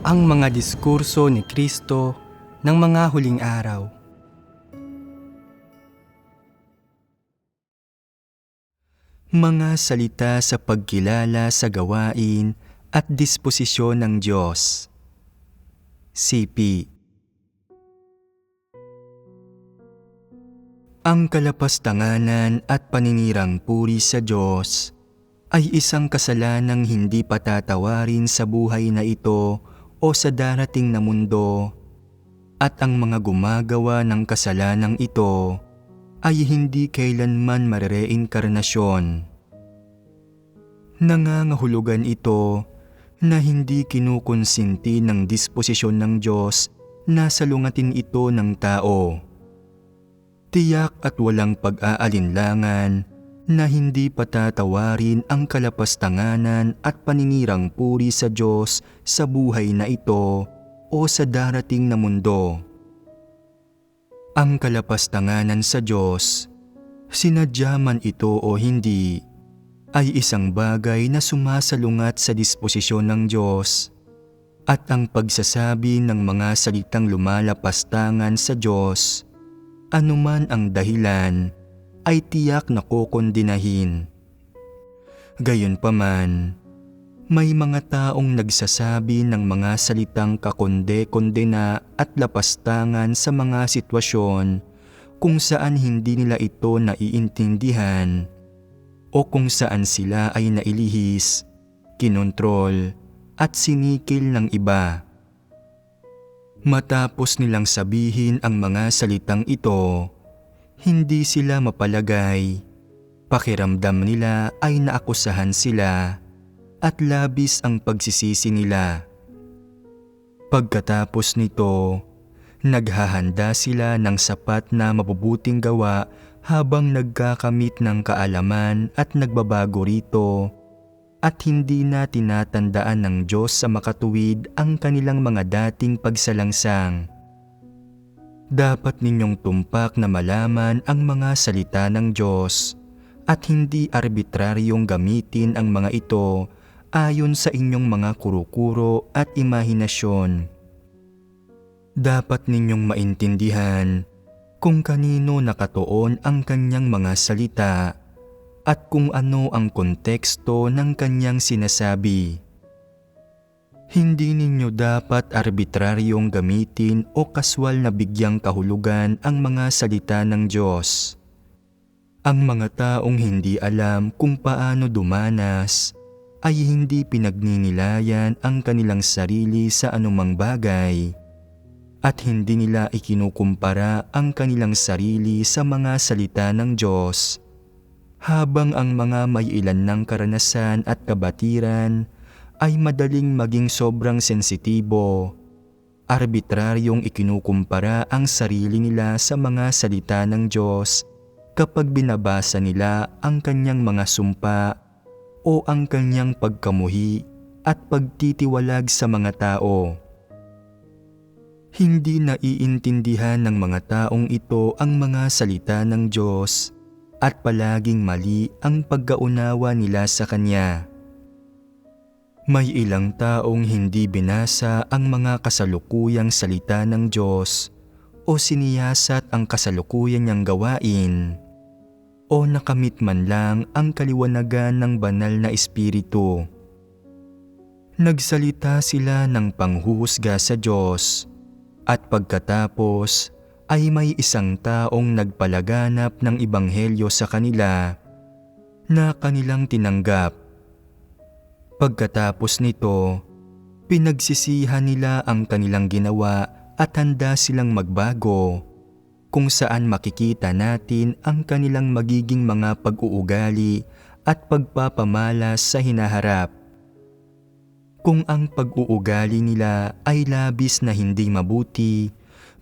ang mga diskurso ni Kristo ng mga huling araw. Mga salita sa pagkilala sa gawain at disposisyon ng Diyos. CP Ang kalapastanganan at paninirang puri sa Diyos ay isang kasalanang hindi patatawarin sa buhay na ito o sa darating na mundo at ang mga gumagawa ng kasalanang ito ay hindi kailanman marereinkarnasyon. Nangangahulugan ito na hindi kinukonsinti ng disposisyon ng Diyos na salungatin ito ng tao. Tiyak at walang pag-aalinlangan na hindi patatawarin ang kalapastanganan at paninirang puri sa Diyos sa buhay na ito o sa darating na mundo. Ang kalapastanganan sa Diyos, sinadya man ito o hindi, ay isang bagay na sumasalungat sa disposisyon ng Diyos at ang pagsasabi ng mga salitang lumalapastangan sa Diyos, anuman ang dahilan, ay tiyak na kokondinahin. Gayunpaman, may mga taong nagsasabi ng mga salitang kakonde-kondena at lapastangan sa mga sitwasyon kung saan hindi nila ito naiintindihan o kung saan sila ay nailihis, kinontrol at sinikil ng iba. Matapos nilang sabihin ang mga salitang ito, hindi sila mapalagay. Pakiramdam nila ay naakusahan sila at labis ang pagsisisi nila. Pagkatapos nito, naghahanda sila ng sapat na mabubuting gawa habang nagkakamit ng kaalaman at nagbabago rito at hindi na tinatandaan ng Diyos sa makatuwid ang kanilang mga dating pagsalangsang. Dapat ninyong tumpak na malaman ang mga salita ng Diyos at hindi arbitraryong gamitin ang mga ito ayon sa inyong mga kurukuro at imahinasyon. Dapat ninyong maintindihan kung kanino nakatuon ang kanyang mga salita at kung ano ang konteksto ng kanyang sinasabi. Hindi ninyo dapat arbitraryong gamitin o kaswal na bigyang kahulugan ang mga salita ng Diyos. Ang mga taong hindi alam kung paano dumanas ay hindi pinagninilayan ang kanilang sarili sa anumang bagay at hindi nila ikinukumpara ang kanilang sarili sa mga salita ng Diyos habang ang mga may ilan ng karanasan at kabatiran ay madaling maging sobrang sensitibo, arbitraryong ikinukumpara ang sarili nila sa mga salita ng Diyos kapag binabasa nila ang kanyang mga sumpa o ang kanyang pagkamuhi at pagtitiwalag sa mga tao. Hindi naiintindihan ng mga taong ito ang mga salita ng Diyos at palaging mali ang pagkaunawa nila sa Kanya. May ilang taong hindi binasa ang mga kasalukuyang salita ng Diyos o siniyasat ang kasalukuyan niyang gawain o nakamit man lang ang kaliwanagan ng banal na espiritu. Nagsalita sila ng panghuhusga sa Diyos at pagkatapos ay may isang taong nagpalaganap ng ibanghelyo sa kanila na kanilang tinanggap. Pagkatapos nito, pinagsisihan nila ang kanilang ginawa at handa silang magbago kung saan makikita natin ang kanilang magiging mga pag-uugali at pagpapamalas sa hinaharap. Kung ang pag-uugali nila ay labis na hindi mabuti,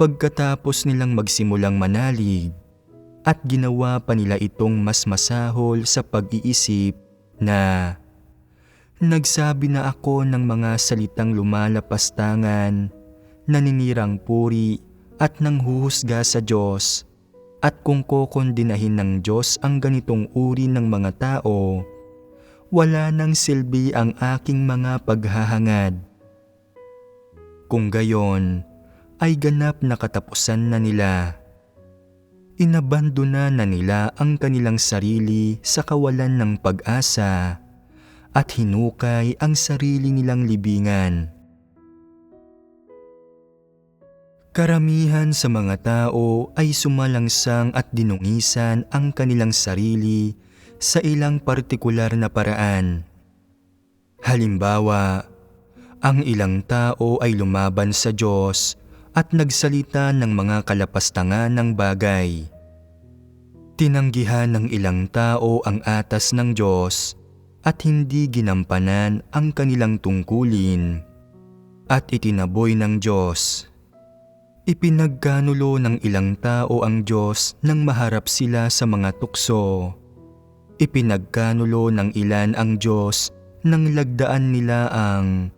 pagkatapos nilang magsimulang manalig, at ginawa pa nila itong mas masahol sa pag-iisip na Nagsabi na ako ng mga salitang lumalapastangan, naninirang puri at nang huhusga sa Diyos at kung kokondinahin ng Diyos ang ganitong uri ng mga tao, wala nang silbi ang aking mga paghahangad. Kung gayon, ay ganap na katapusan na nila. Inabandona na nila ang kanilang sarili sa kawalan ng pag-asa at hinukay ang sarili nilang libingan. Karamihan sa mga tao ay sumalangsang at dinungisan ang kanilang sarili sa ilang partikular na paraan. Halimbawa, ang ilang tao ay lumaban sa Diyos at nagsalita ng mga kalapastangan ng bagay. Tinanggihan ng ilang tao ang atas ng Diyos at hindi ginampanan ang kanilang tungkulin at itinaboy ng Diyos. Ipinagkanulo ng ilang tao ang Diyos nang maharap sila sa mga tukso. Ipinagkanulo ng ilan ang Diyos nang lagdaan nila ang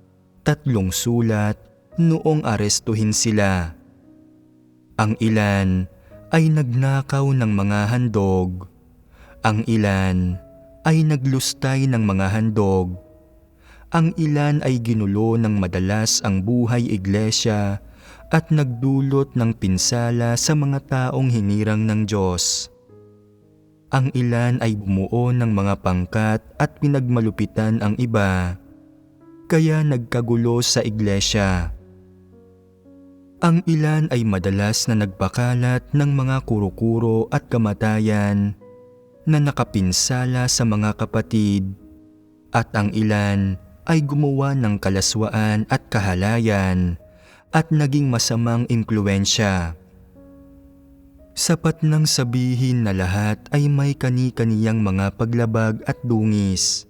tatlong sulat noong arestuhin sila. Ang ilan ay nagnakaw ng mga handog. Ang ilan ay naglustay ng mga handog. Ang ilan ay ginulo ng madalas ang buhay iglesia at nagdulot ng pinsala sa mga taong hinirang ng Diyos. Ang ilan ay bumuo ng mga pangkat at pinagmalupitan ang iba, kaya nagkagulo sa iglesia. Ang ilan ay madalas na nagpakalat ng mga kurukuro at kamatayan na nakapinsala sa mga kapatid at ang ilan ay gumawa ng kalaswaan at kahalayan at naging masamang impluensya. Sapat nang sabihin na lahat ay may kani-kaniyang mga paglabag at dungis.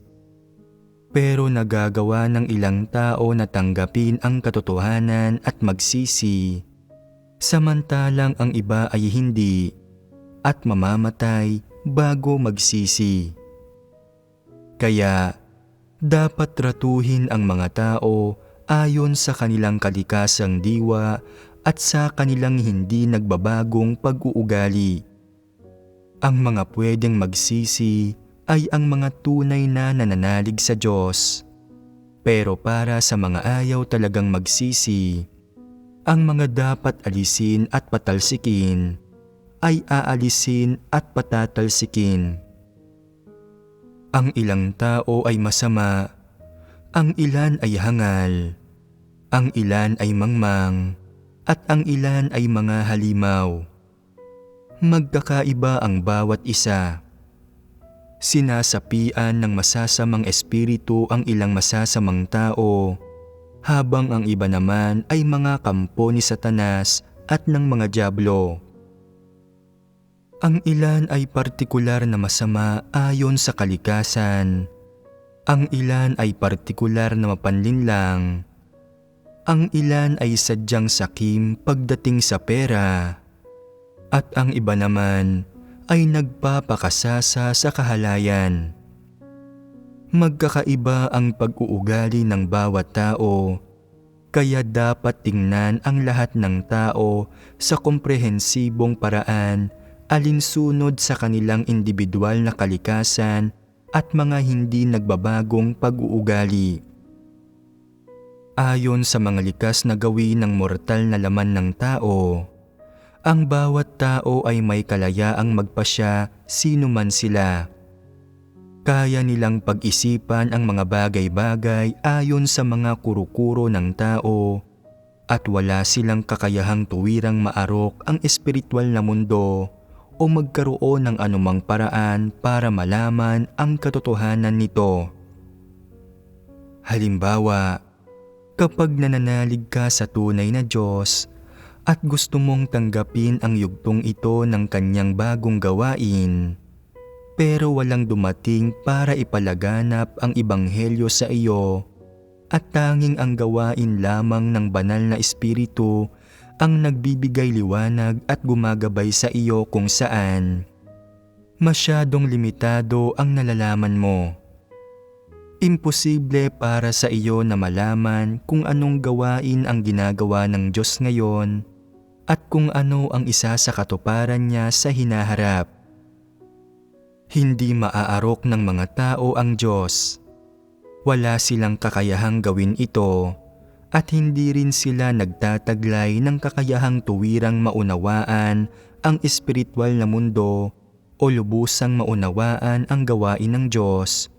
Pero nagagawa ng ilang tao na tanggapin ang katotohanan at magsisi, samantalang ang iba ay hindi at mamamatay bago magsisi. Kaya dapat tratuhin ang mga tao ayon sa kanilang kalikasang diwa at sa kanilang hindi nagbabagong pag-uugali. Ang mga pwedeng magsisi ay ang mga tunay na nananalig sa Diyos. Pero para sa mga ayaw talagang magsisi, ang mga dapat alisin at patalsikin ay aalisin at patatalsikin. Ang ilang tao ay masama ang ilan ay hangal, ang ilan ay mangmang, at ang ilan ay mga halimaw. Magkakaiba ang bawat isa. Sinasapian ng masasamang espiritu ang ilang masasamang tao, habang ang iba naman ay mga kampo ni Satanas at ng mga Diablo. Ang ilan ay partikular na masama ayon sa kalikasan, ang ilan ay partikular na mapanlinlang. Ang ilan ay sadyang sakim pagdating sa pera. At ang iba naman ay nagpapakasasa sa kahalayan. Magkakaiba ang pag-uugali ng bawat tao, kaya dapat tingnan ang lahat ng tao sa komprehensibong paraan alinsunod sa kanilang individual na kalikasan at mga hindi nagbabagong pag-uugali. Ayon sa mga likas na gawin ng mortal na laman ng tao, ang bawat tao ay may kalayaang magpasya sino man sila. Kaya nilang pag-isipan ang mga bagay-bagay ayon sa mga kurukuro ng tao at wala silang kakayahang tuwirang maarok ang espiritual na mundo o magkaroon ng anumang paraan para malaman ang katotohanan nito. Halimbawa, kapag nananalig ka sa tunay na Diyos at gusto mong tanggapin ang yugtong ito ng kanyang bagong gawain, pero walang dumating para ipalaganap ang ibanghelyo sa iyo at tanging ang gawain lamang ng banal na espiritu ang nagbibigay liwanag at gumagabay sa iyo kung saan masyadong limitado ang nalalaman mo. Imposible para sa iyo na malaman kung anong gawain ang ginagawa ng Diyos ngayon at kung ano ang isa sa katuparan niya sa hinaharap. Hindi maaarok ng mga tao ang Diyos. Wala silang kakayahang gawin ito at hindi rin sila nagtataglay ng kakayahang tuwirang maunawaan ang espiritual na mundo o lubusang maunawaan ang gawain ng Diyos,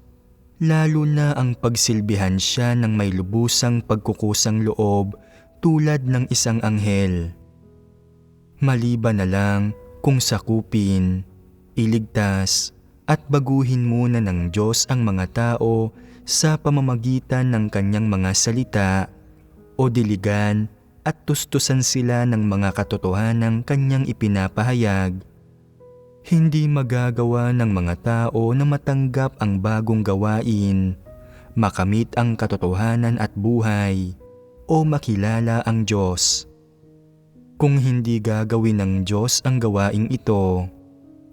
lalo na ang pagsilbihan siya ng may lubusang pagkukusang loob tulad ng isang anghel. Maliban na lang kung sakupin, iligtas, at baguhin muna ng Diyos ang mga tao sa pamamagitan ng kanyang mga salita o diligan at tustusan sila ng mga katotohanang kanyang ipinapahayag. Hindi magagawa ng mga tao na matanggap ang bagong gawain, makamit ang katotohanan at buhay, o makilala ang Diyos. Kung hindi gagawin ng Diyos ang gawaing ito,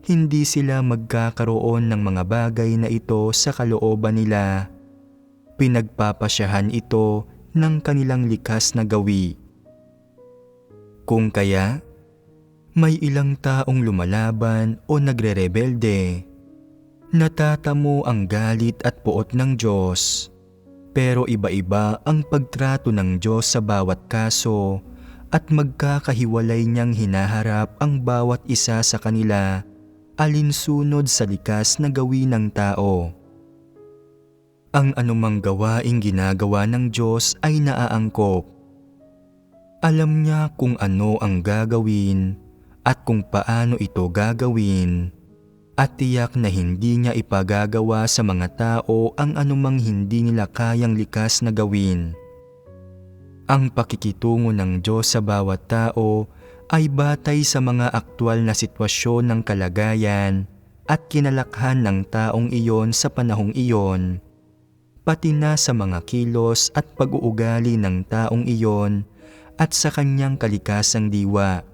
hindi sila magkakaroon ng mga bagay na ito sa kalooban nila. Pinagpapasyahan ito ng kanilang likas na gawi. Kung kaya, may ilang taong lumalaban o nagre-rebelde. Natatamo ang galit at puot ng Diyos. Pero iba-iba ang pagtrato ng Diyos sa bawat kaso at magkakahiwalay niyang hinaharap ang bawat isa sa kanila alinsunod sa likas na gawin ng tao. Ang anumang gawaing ginagawa ng Diyos ay naaangkop. Alam niya kung ano ang gagawin at kung paano ito gagawin at tiyak na hindi niya ipagagawa sa mga tao ang anumang hindi nila kayang likas na gawin. Ang pakikitungo ng Diyos sa bawat tao ay batay sa mga aktwal na sitwasyon ng kalagayan at kinalakhan ng taong iyon sa panahong iyon pati na sa mga kilos at pag-uugali ng taong iyon at sa kanyang kalikasang diwa.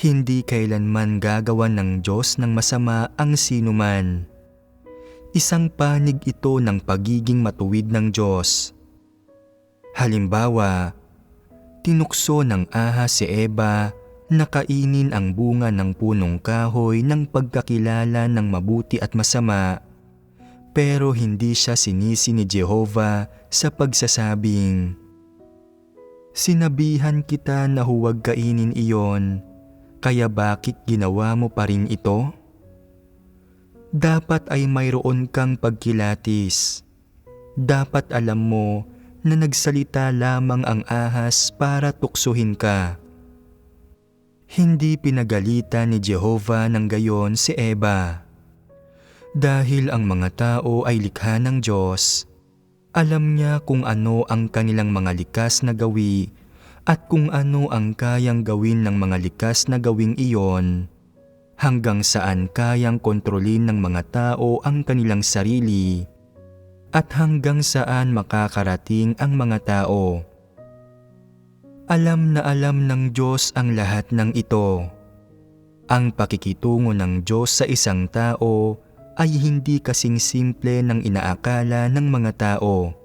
Hindi kailanman gagawa ng Diyos ng masama ang sinuman. Isang panig ito ng pagiging matuwid ng Diyos. Halimbawa, tinukso ng aha si Eva na kainin ang bunga ng punong kahoy ng pagkakilala ng mabuti at masama pero hindi siya sinisi ni Jehovah sa pagsasabing, Sinabihan kita na huwag kainin iyon, kaya bakit ginawa mo pa rin ito? Dapat ay mayroon kang pagkilatis. Dapat alam mo na nagsalita lamang ang ahas para tuksuhin ka. Hindi pinagalitan ni Jehovah ng gayon si Eva dahil ang mga tao ay likha ng Diyos, alam niya kung ano ang kanilang mga likas na gawi at kung ano ang kayang gawin ng mga likas na gawing iyon, hanggang saan kayang kontrolin ng mga tao ang kanilang sarili, at hanggang saan makakarating ang mga tao. Alam na alam ng Diyos ang lahat ng ito. Ang pakikitungo ng Diyos sa isang tao ay hindi kasing simple ng inaakala ng mga tao.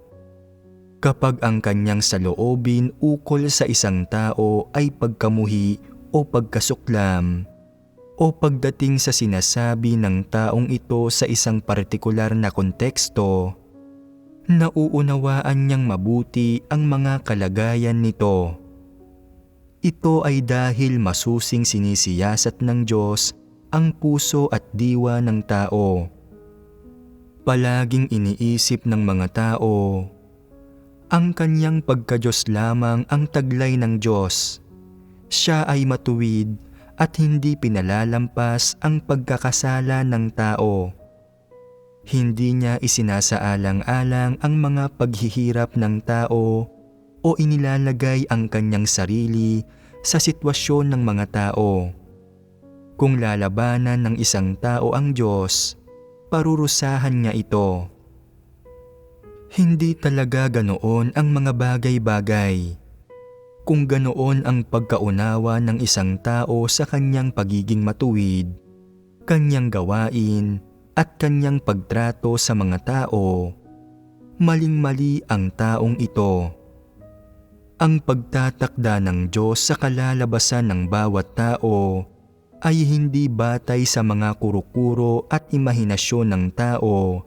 Kapag ang kanyang saloobin ukol sa isang tao ay pagkamuhi o pagkasuklam, o pagdating sa sinasabi ng taong ito sa isang partikular na konteksto, nauunawaan niyang mabuti ang mga kalagayan nito. Ito ay dahil masusing sinisiyasat ng Diyos ang puso at diwa ng tao. Palaging iniisip ng mga tao, ang kanyang pagkadyos lamang ang taglay ng Diyos. Siya ay matuwid at hindi pinalalampas ang pagkakasala ng tao. Hindi niya isinasaalang-alang ang mga paghihirap ng tao o inilalagay ang kanyang sarili sa sitwasyon ng mga tao. Kung lalabanan ng isang tao ang Diyos, parurusahan niya ito. Hindi talaga ganoon ang mga bagay-bagay. Kung ganoon ang pagkaunawa ng isang tao sa kanyang pagiging matuwid, kanyang gawain at kanyang pagtrato sa mga tao, maling-mali ang taong ito. Ang pagtatakda ng Diyos sa kalalabasan ng bawat tao ay hindi batay sa mga kurukuro at imahinasyon ng tao,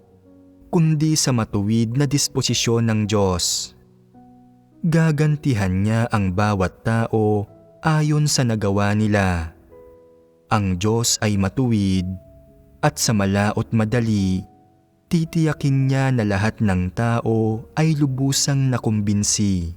kundi sa matuwid na disposisyon ng Diyos. gagantihan niya ang bawat tao ayon sa nagawa nila. Ang Diyos ay matuwid at sa malaot madali, titiyakin niya na lahat ng tao ay lubusang nakumbinsi.